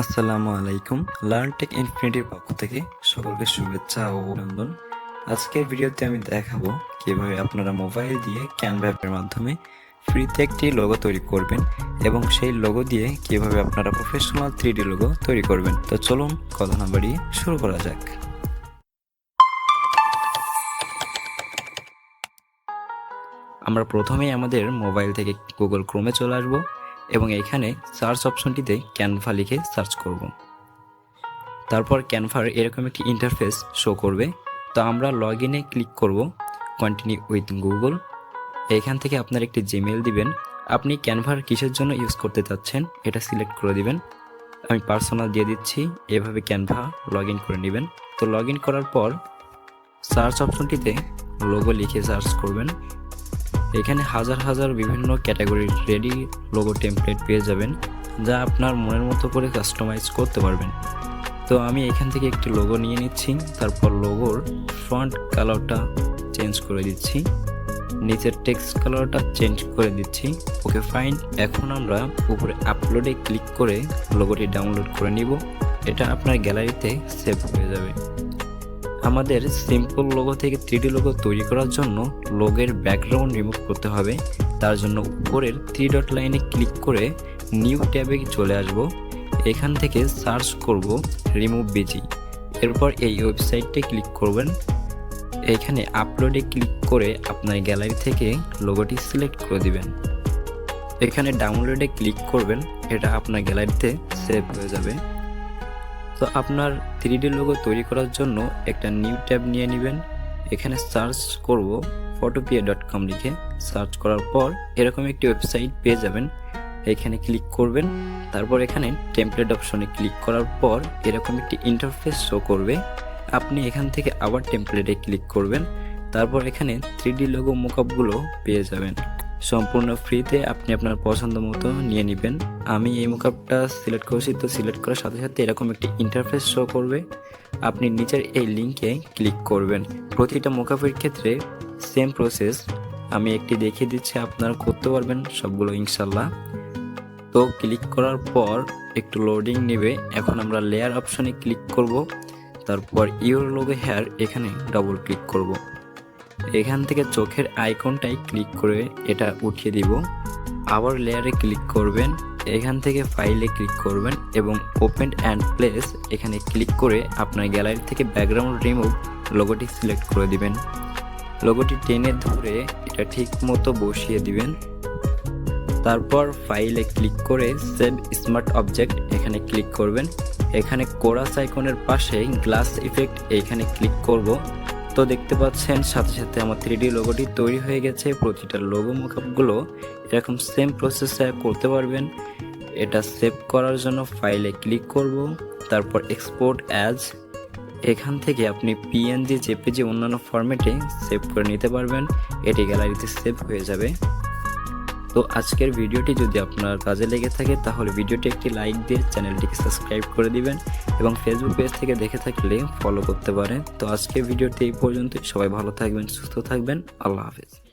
আসসালামু আলাইকুম learn take ইনফিনিটির পক্ষ থেকে সকলকে শুভেচ্ছা ও অভিনন্দন। আজকের ভিডিওতে আমি দেখাবো কীভাবে আপনারা মোবাইল দিয়ে ক্যানভা অ্যাপের মাধ্যমে ফ্রিতে একটি লোগো তৈরি করবেন এবং সেই লোগো দিয়ে কীভাবে আপনারা প্রফেশনাল থ্রি লোগো তৈরি করবেন। তো চলুন, কথা না বাড়িয়ে শুরু করা যাক। আমরা প্রথমেই আমাদের মোবাইল থেকে গুগল ক্রোমে চলে আসব। এবং এখানে সার্চ অপশনটিতে ক্যানভা লিখে সার্চ করব। তারপর ক্যানভার এরকম একটি ইন্টারফেস শো করবে। তো আমরা লগ ইনে ক্লিক করব কন্টিনিউ উইথ গুগল এখান থেকে আপনার একটি জিমেল দিবেন। আপনি ক্যানভার কিসের জন্য ইউজ করতে চাচ্ছেন এটা সিলেক্ট করে দিবেন। আমি পার্সোনাল দিয়ে দিচ্ছি, এভাবে ক্যানভা লগ ইন করে নেবেন। তো লগ ইন করার পর সার্চ অপশনটিতে লোগো লিখে সার্চ করবেন। এখানে হাজার হাজার বিভিন্ন ক্যাটাগরির রেডি লোগো টেমপ্লেট পেয়ে যাবেন, যা আপনার মনের মতো করে কাস্টমাইজ করতে পারবেন। তো আমি এখান থেকে একটি লোগো নিয়ে নিচ্ছি, তারপর লোগোর ফ্রন্ট কালারটা চেঞ্জ করে দিচ্ছি, নিচের টেক্সট কালারটা চেঞ্জ করে দিচ্ছি। ওকে ফাইন এখন আমরা উপরে আপলোডে ক্লিক করে লোগোটি ডাউনলোড করে নিব। এটা আপনার গ্যালারিতে সেভ হয়ে যাবে। আমাদের সিম্পল লোগো থেকে থ্রিডি লোগো তৈরি করার জন্য লোগের ব্যাকগ্রাউন্ড রিমুভ করতে হবে। তার জন্য উপরের থ্রি ডট লাইনে ক্লিক করে নিউ ট্যাবে চলে আসব। এখান থেকে সার্চ করব রিমুভ বিজি এরপর এই ওয়েবসাইটে ক্লিক করবেন। এখানে আপলোডে ক্লিক করে আপনার গ্যালারি থেকে লোগোটি সিলেক্ট করে দিবেন। এখানে ডাউনলোডে ক্লিক করবেন। এটা আপনার গ্যালারিতে সেভ হয়ে যাবে। তো আপনার থ্রি ডি লোগো তৈরি করার জন্য একটা নিউ ট্যাব নিয়ে নেবেন। এখানে সার্চ করব ফটোপিয়া ডট কম লিখে। সার্চ করার পর এরকম একটি ওয়েবসাইট পেয়ে যাবেন। এখানে ক্লিক করবেন। তারপর এখানে টেমপ্লেট অপশনে ক্লিক করার পর এরকম একটি ইন্টারফেস শো করবে। আপনি এখান থেকে আবার টেমপ্লেটে ক্লিক করবেন। তারপর এখানে থ্রি ডি লোগো মোকআপগুলো পেয়ে যাবেন। সম্পূর্ণ ফ্রিতে আপনি আপনার পছন্দ মতো নিয়ে নেবেন। আমি এই মোকআপটা সিলেক্ট করেছি, তো সিলেক্ট করার সাথে সাথে এরকম একটি ইন্টারফেস শো করবে। আপনি নিচের এই লিঙ্কে ক্লিক করবেন। প্রতিটা মোকআপের ক্ষেত্রে সেম প্রসেস আমি একটি দেখিয়ে দিচ্ছি, আপনারা করতে পারবেন সবগুলো ইনশাল্লাহ তো ক্লিক করার পর একটু লোডিং নেবে। এখন আমরা লেয়ার অপশনে ক্লিক করব। তারপর ইউর লোগো হেয়ার এখানে ডবল ক্লিক করব। এখান থেকে চোখের আইকনটাই ক্লিক করে এটা উঠিয়ে দিব। আবার লেয়ারে ক্লিক করবেন, এখান থেকে ফাইলে ক্লিক করবেন এবং ওপেন অ্যান্ড প্লেস এখানে ক্লিক করে আপনার গ্যালারি থেকে ব্যাকগ্রাউন্ড রিমুভ লোগোটি সিলেক্ট করে দিবেন। লোগোটি টেনে ধরে এটা ঠিক মতো বসিয়ে দিবেন। তারপর ফাইলে ক্লিক করে সেভ স্মার্ট অবজেক্ট এখানে ক্লিক করবেন। এখানে কোরাস আইকনের পাশে গ্লাস ইফেক্ট এখানে ক্লিক করব। তো দেখতে পাচ্ছেন, সাথে সাথে আমার থ্রি লোগোটি তৈরি হয়ে গেছে। প্রতিটা লোগো মোকআপগুলো এরকম সেম প্রসেসে করতে পারবেন। এটা সেভ করার জন্য ফাইলে ক্লিক করব, তারপর এক্সপোর্ট অ্যাজ এখান থেকে আপনি পিএনজি জেপিজি অন্যান্য ফরম্যাটে সেভ করে নিতে পারবেন। এটি গ্যালারিতে সেভ হয়ে যাবে। তো আজকের ভিডিওটি যদি আপনার কাজে লেগে থাকে, তাহলে ভিডিওটি একটি লাইক দিয়ে চ্যানেলটিকে সাবস্ক্রাইব করে দিবেন এবং ফেসবুক পেজ থেকে দেখে থাকলে ফলো করতে পারেন। তো আজকের ভিডিওটি এই পর্যন্তই। সবাই ভালো থাকবেন, সুস্থ থাকবেন। আল্লাহ হাফেজ।